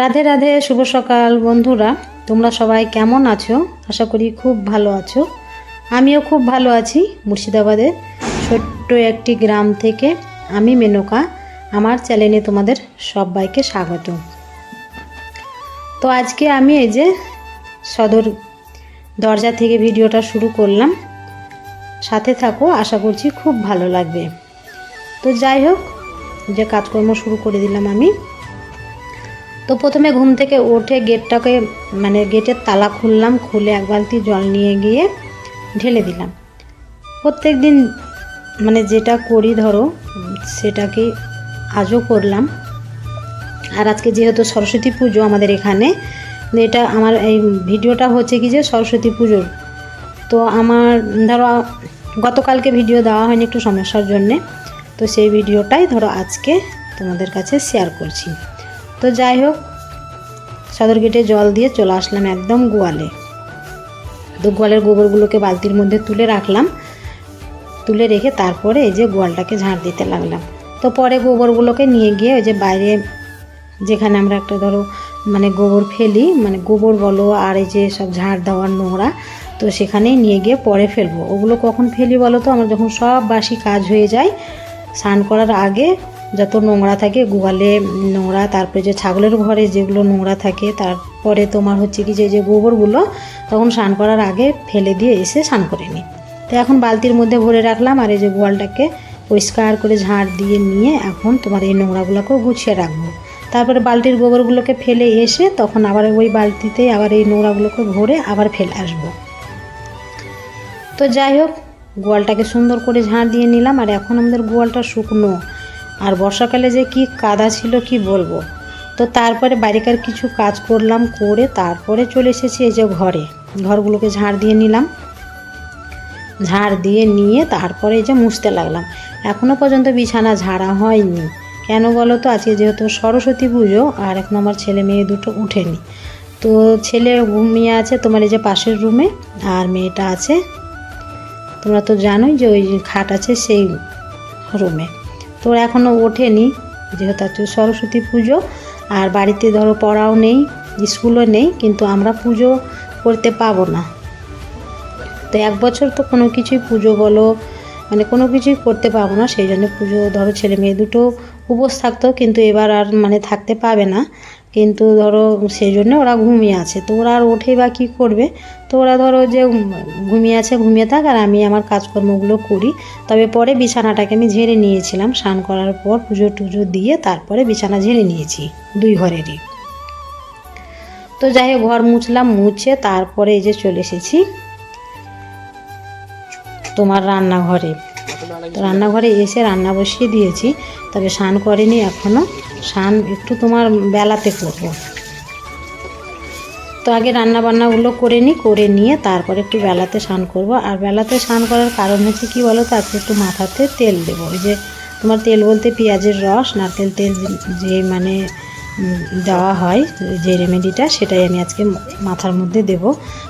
রাধে রাধে, শুভ সকাল বন্ধুরা। তোমরা সবাই কেমন আছো? আশা করি খুব ভালো আছো। আমিও খুব ভালো আছি মুর্শিদাবাদের ছোট্ট একটি গ্রাম থেকে আমি মেনকা। আমার চ্যানেলে তোমাদের সবাইকে স্বাগত। তো আজকে আমি এই যে সদর দরজা থেকে ভিডিওটা শুরু করলাম। সাথে থাকো, আশা করছি খুব ভালো লাগবে। তো যাই হোক, যে কাজকর্ম শুরু করে দিলাম আমি। তো প্রথমে ঘুম থেকে উঠে গেটটাকে মানে গেটের তালা খুললাম, খুলে এক বালতি জল নিয়ে গিয়ে ঢেলে দিলাম। প্রত্যেক দিন মানে যেটা করি ধরো, সেটাকে আজও করলাম। আর আজকে যেহেতু সরস্বতী পুজো আমাদের এখানে, এটা আমার এই ভিডিওটা হচ্ছে কি যে সরস্বতী পুজোর। তো আমার, ধরো, গতকালকে ভিডিও দেওয়া হয়নি একটু সমস্যার জন্যে, তো সেই ভিডিওটাই ধরো আজকে তোমাদের কাছে শেয়ার করছি। তো যাই হোক, সদর গেটে জল দিয়ে চলে আসলাম একদম গোয়ালে। তো গোয়ালের গোবরগুলোকে বালতির মধ্যে তুলে রাখলাম। তুলে রেখে তারপরে এই যে গোয়ালটাকে ঝাড় দিতে লাগলাম। তো পরে গোবরগুলোকে নিয়ে গিয়ে ওই যে বাইরে যেখানে আমরা একটা ধরো মানে গোবর ফেলি মানে গোবর বলো আর এই যে সব ঝাড় দেওয়ার নোংরা, তো সেখানেই নিয়ে গিয়ে পরে ফেলব। ওগুলো কখন ফেলি বলো তো? আমার যখন সব বাসি কাজ হয়ে যায়, স্নান করার আগে যত নোংরা থাকে গোয়ালে নোংরা, তারপরে যে ছাগলের ঘরে যেগুলো নোংরা থাকে, তারপরে তোমার হচ্ছে কি যে যে গোবরগুলো, তখন স্নান করার আগে ফেলে দিয়ে এসে স্নান করে নিই তো এখন বালতির মধ্যে ভরে রাখলাম আর এই যে গোয়ালটাকে পরিষ্কার করে ঝাড় দিয়ে নিয়ে এখন তোমার এই নোংরাগুলোকেও গুছিয়ে রাখব। তারপরে বালতির গোবরগুলোকে ফেলে এসে তখন আবার ওই বালতিতেই আবার এই নোংরাগুলোকে ভরে আবার ফেলে আসব। তো যাই হোক, গোয়ালটাকে সুন্দর করে ঝাড় দিয়ে নিলাম আর এখন আমাদের গোয়ালটা শুকনো। আর বর্ষাকালে যে কি কাদা ছিল কি বলব? তো তারপরে বাড়িকার কিছু কাজ করলাম, করে তারপরে চলে এসেছি এই যে ঘরে। ঘরগুলোকে ঝাড় দিয়ে নিলাম। ঝাড় দিয়ে নিয়ে তারপরে এই যে মুছতে লাগলাম। এখনও পর্যন্ত বিছানা ঝাড়া হয়নি। কেন বলো তো? আজকে যেহেতু সরস্বতী পুজো, আর এখন আমার ছেলে মেয়ে দুটো উঠেনি। তো ছেলে ঘুমিয়ে আছে তোমার এই যে পাশের রুমে, আর মেয়েটা আছে। তোমরা তো জানোই যে ওই খাট আছে সেই রুমে। তো ওরা এখনও ওঠেনি, যেহেতু আজকে সরস্বতী পুজো, আর বাড়িতে ধরো পড়াও নেই, স্কুলও নেই, কিন্তু আমরা পুজো করতে পাবো না। তো এক বছর তো কোনো কিছুই পুজো বলো মানে কোনো কিছুই করতে পাবো না, সেই জন্য পুজো ধরো ছেলে মেয়ে দুটো উপোস থাকতো, কিন্তু এবার আর মানে থাকতে পাবে না। কিন্তু ধরো সেই জন্য ওরা ঘুমিয়ে আছে। তো ওরা আর ওঠে বা কী করবে? তো ওরা ধরো যে ঘুমিয়ে আছে, ঘুমিয়ে থাক আর আমি আমার কাজকর্মগুলো করি। তবে পরে বিছানাটাকে আমি ঝেড়ে নিয়েছিলাম। স্নান করার পর পুজো টুজো দিয়ে তারপরে বিছানা ঝেড়ে নিয়েছি দুই ঘরেরই। তো যাই হোক, ঘর মুছলাম, মুছে তারপরে এই যে চলে এসেছি তোমার রান্নাঘরে। তো রান্নাঘরে এসে রান্না বসিয়ে দিয়েছি, তবে স্নান করেনি এখনও স্নান একটু তোমার বেলাতে করব। তো আগে রান্না বান্নাগুলো করে নিই করে নিয়ে তারপরে একটু বেলাতে স্নান করব। আর বেলাতে স্নান করার কারণ হচ্ছে কি বলো তো আজকে একটু মাথাতে তেল দেবো। ওই যে তোমার তেল বলতে পেঁয়াজের রস, নারকেল তেল যে মানে দেওয়া হয়, যে রেমেডিটা সেটাই আমি আজকে মাথার মধ্যে দেব।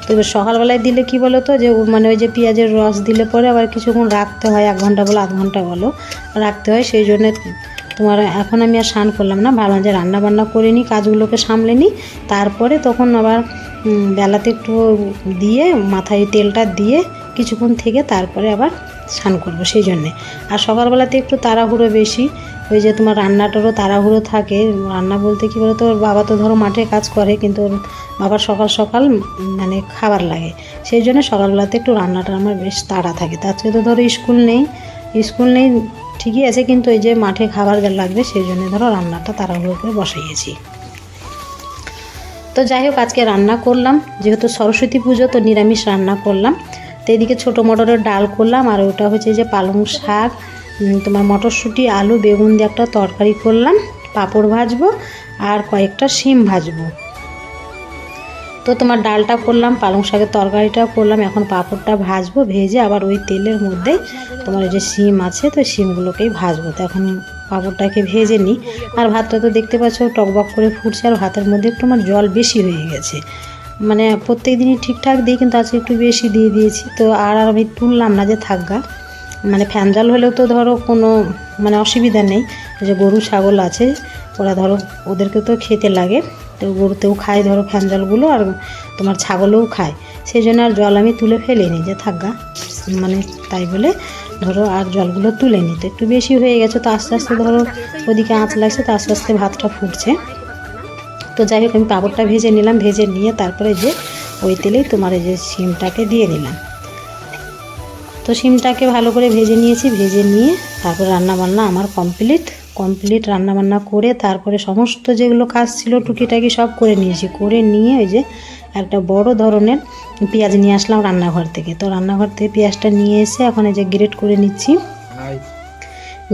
তো এবার সকালবেলায় দিলে কি বলো তো যে মানে ওই যে পেঁয়াজের রস দিলে পরে আবার কিছুক্ষণ রাখতে হয়, এক ঘণ্টা বলো, আধ ঘণ্টা বলো, রাখতে হয়। সেই জন্য তোমার এখন আমি আর স্নান করলাম না ভাবলাম যে রান্না বান্না করে নিই কাজগুলোকে সামলে নিই তারপরে তখন আবার বেলাতে একটু দিয়ে, মাথায় তেলটা দিয়ে কিছুক্ষণ থেকে তারপরে আবার স্নান করব সেই জন্যে। আর সকালবেলাতে একটু তাড়াহুড়ো বেশি। ওই যে তোমার রান্নাটারও তাড়াহুড়ো থাকে। রান্না বলতে কি বলতো, ওর বাবা তো ধরো মাঠে কাজ করে, কিন্তু ওর বাবার সকাল সকাল মানে খাবার লাগে। সেই জন্য সকালবেলাতে একটু রান্নাটা আমার বেশ তাড়া থাকে। তার থেকে তো ধরো স্কুল নেই। স্কুল নেই ঠিকই আছে, কিন্তু ওই যে মাঠে খাবার লাগবে, সেই জন্য ধরো রান্নাটা তাড়াহুড়ো করে বসাইয়েছি। তো যাই হোক, আজকে রান্না করলাম। যেহেতু সরস্বতী পুজো, তো নিরামিষ রান্না করলাম। তো এদিকে ছোটো মটরের ডাল করলাম, আর ওটা হচ্ছে যে পালং শাক তোমার মটরশুঁটি, আলু, বেগুন দিয়ে একটা তরকারি করলাম, পাঁপড় ভাজবো, আর কয়েকটা শিম ভাজবো। তো তোমার ডালটা করলাম, পালং শাকের তরকারিটাও করলাম, এখন পাঁপড়টা ভাজবো, ভেজে আবার ওই তেলের মধ্যে তোমার ওই যে শিম আছে, তো শিমগুলোকেই ভাজবো। তো এখন পাঁপড়টাকে ভেজে নিই। আর ভাতটা তো দেখতে পাচ্ছ, টকবক করে ফুটছে, আর ভাতের মধ্যে একটু আমার জল বেশি হয়ে গেছে। মানে প্রত্যেক দিনই ঠিকঠাক দিই কিন্তু আজকে একটু বেশি দিয়ে দিয়েছি। তো আর আমি তুললাম না যে থাকগা মানে ফ্যান জল হলেও তো ধরো কোনো মানে অসুবিধা নেই। যে গরু, ছাগল আছে, ওরা ধরো ওদেরকে তো খেতে লাগে। তো গরুতেও খায় ধরো ফ্যান জলগুলো আর তোমার ছাগলও খায়। সেই জন্য আর জল আমি তুলে ফেলিনি যে থাকগা মানে তাই বলে ধরো আর জলগুলো তুলে নিতে একটু বেশি হয়ে গেছে তো আস্তে আস্তে ধরো ওদিকে আঁচ লাগছে তো আস্তে আস্তে ভাতটা ফুটছে। তো যাই হোক আমি পাঁপড়টা ভেজে নিলাম ভেজে নিয়ে তারপরে যে ওই তেলেই তোমার এই যে শিমটাকে দিয়ে দিলাম। তো শিমটাকে ভালো করে ভেজে নিয়েছি ভেজে নিয়ে তারপর রান্না বান্না আমার কমপ্লিট। কমপ্লিট রান্না বান্না করে তারপরে সমস্ত যেগুলো কাজ ছিল টুকিটাকি সব করে নিয়েছি। করে নিয়ে ওই যে একটা বড় ধরনের পেঁয়াজ নিয়ে আসলাম রান্নাঘর থেকে। তো রান্নাঘর থেকে পেঁয়াজটা নিয়ে এসে এখন এই যে গ্রেট করে নিচ্ছি।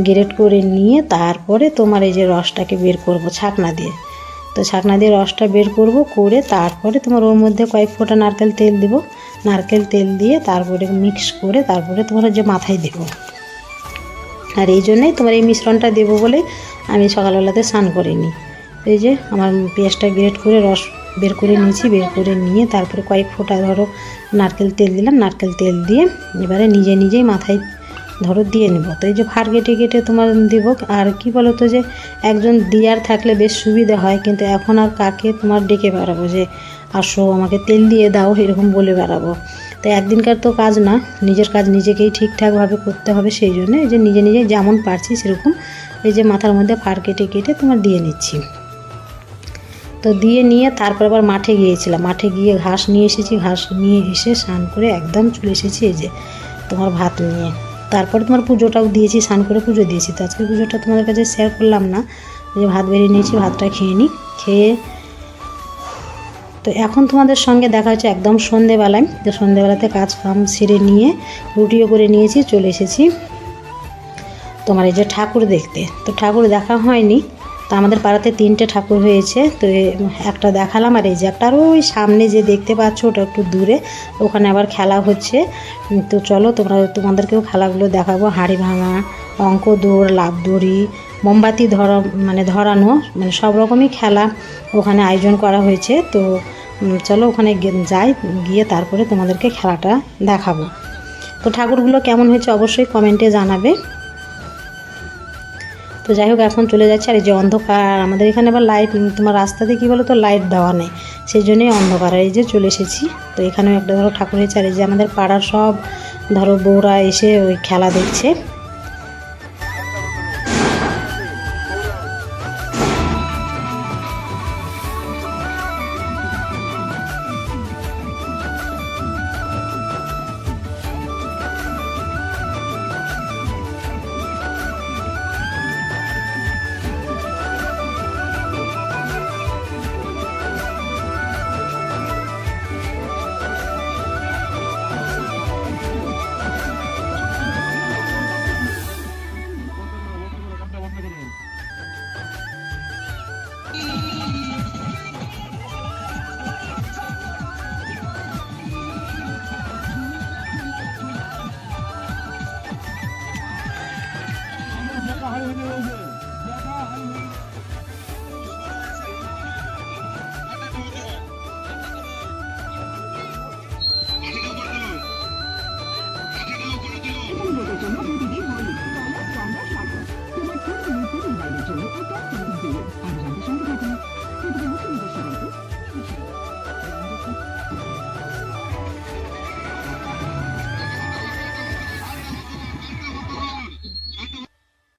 গ্রেট করে নিয়ে তারপরে তোমার এই যে রসটাকে বের করব ছাকনা দিয়ে। তো ছাকনা দিয়ে রসটা বের করব, করে তারপরে তোমার ওর মধ্যে কয়েক ফোঁটা নারকেল তেল দেবো। নারকেল তেল দিয়ে তারপরে মিক্স করে তারপরে তোমার যে মাথায় দেবো। আর এই জন্যেই তোমার এই মিশ্রণটা দেবো বলে আমি সকালবেলাতে স্নান করিনি। এই যে আমার পেঁয়াজটা গ্রেট করে রস বের করে নিয়েছি, বের করে নিয়ে তারপরে কয়েক ফোঁটা ধরো নারকেল তেল দিলাম। নারকেল তেল দিয়ে এবারে নিজে নিজেই মাথায় ধরো দিয়ে নেব। তো এই যে ফার কেটে কেটে তোমার দেবো, আর কি বলো তো যে একজন দিয়ার থাকলে বেশ সুবিধা হয়, কিন্তু এখন আর কাকে তোমার ডেকে বেড়াবো যে, আসো, আমাকে তেল দিয়ে দাও, এরকম বলে বেড়াবো। তো একদিনকার তো কাজ না, নিজের কাজ নিজেকেই ঠিকঠাকভাবে করতে হবে সেই জন্য এই যে নিজে নিজে যেমন পারছি সেরকম এই যে মাথার মধ্যে ফার কেটে কেটে তোমার দিয়ে নিচ্ছি। তো দিয়ে নিয়ে তারপর আবার মাঠে গিয়েছিলাম। মাঠে গিয়ে ঘাস নিয়ে এসেছি, ঘাস নিয়ে এসে স্নান করে একদম চলে এসেছি এই যে তোমার ভাত নিয়ে। তারপরে তোমার পুজোটাও দিয়েছি, স্নান করে পুজো দিয়েছি। তো আজকে পুজোটা তোমাদের কাছে শেয়ার করলাম না যে ভাত বেরিয়ে নিয়েছি, ভাতটা খেয়ে নিই, খেয়ে তো এখন তোমাদের সঙ্গে দেখা হচ্ছে একদম সন্ধেবেলায়। তো সন্ধেবেলাতে কাজ কাম সেরে নিয়ে রুটিও করে নিয়েছি, চলে এসেছি। তোমার এই যে ঠাকুর দেখতে, তো ঠাকুর দেখা হয়নি। তো আমাদের পাড়াতে তিনটে ঠাকুর হয়েছে, তো একটা দেখালাম আর এই যে একটা, আর ওই সামনে যে দেখতে পাচ্ছ ওটা একটু দূরে, ওখানে আবার খেলা হচ্ছে। তো চলো তোমরা, তোমাদেরকেও খেলাগুলো দেখাবো। হাঁড়ি ভাঙা অঙ্ক দৌড় লাভ দড়ি মোমবাতি ধরা মানে ধরানো মানে সব রকমই খেলা ওখানে আয়োজন করা হয়েছে। তো চলো ওখানে যাই, গিয়ে তারপরে তোমাদেরকে খেলাটা দেখাবো। তো ঠাকুরগুলো কেমন হয়েছে অবশ্যই কমেন্টে জানাবে। তো যাই হোক, এখন চলে যাচ্ছে। আর এই যে অন্ধকার, আমাদের এখানে আবার লাইট তোমার রাস্তাতে কী বলো তো লাইট দেওয়া নেই। সেই জন্যই অন্ধকার। এই যে চলে এসেছি। তো এখানেও একটা ধরো ঠাকুর হয়েছে আর এই যে আমাদের পাড়ার সব ধরো বউরা এসে ওই খেলা দেখছে।